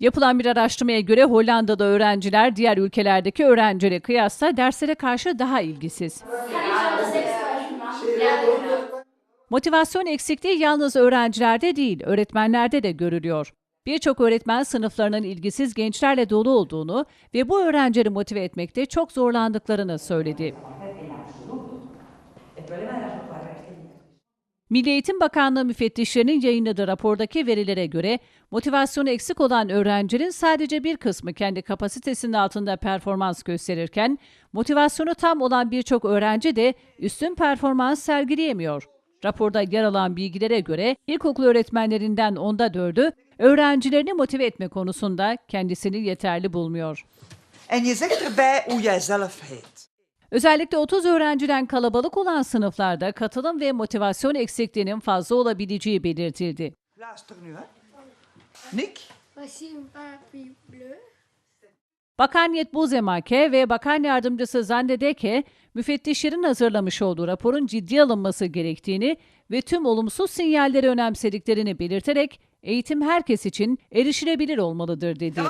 Yapılan bir araştırmaya göre Hollanda'da öğrenciler diğer ülkelerdeki öğrencilere kıyasla derslere karşı daha ilgisiz. Motivasyon eksikliği yalnız öğrencilerde değil, öğretmenlerde de görülüyor. Birçok öğretmen sınıflarının ilgisiz gençlerle dolu olduğunu ve bu öğrencileri motive etmekte çok zorlandıklarını söyledi. Milli Eğitim Bakanlığı müfettişlerinin yayınladığı rapordaki verilere göre motivasyonu eksik olan öğrencilerin sadece bir kısmı kendi kapasitesinin altında performans gösterirken motivasyonu tam olan birçok öğrenci de üstün performans sergileyemiyor. Raporda yer alan bilgilere göre ilkokul öğretmenlerinden onda dördü öğrencilerini motive etme konusunda kendisini yeterli bulmuyor. En je zegt erbij hoe jij zelf heet. Özellikle 30 öğrenciden kalabalık olan sınıflarda katılım ve motivasyon eksikliğinin fazla olabileceği belirtildi. Nick? Voici un parapluie bleu. Bakan Yetbuzemake ve Bakan Yardımcısı Zande Deke, müfettişlerin hazırlamış olduğu raporun ciddi alınması gerektiğini ve tüm olumsuz sinyalleri önemsediklerini belirterek eğitim herkes için erişilebilir olmalıdır dedi.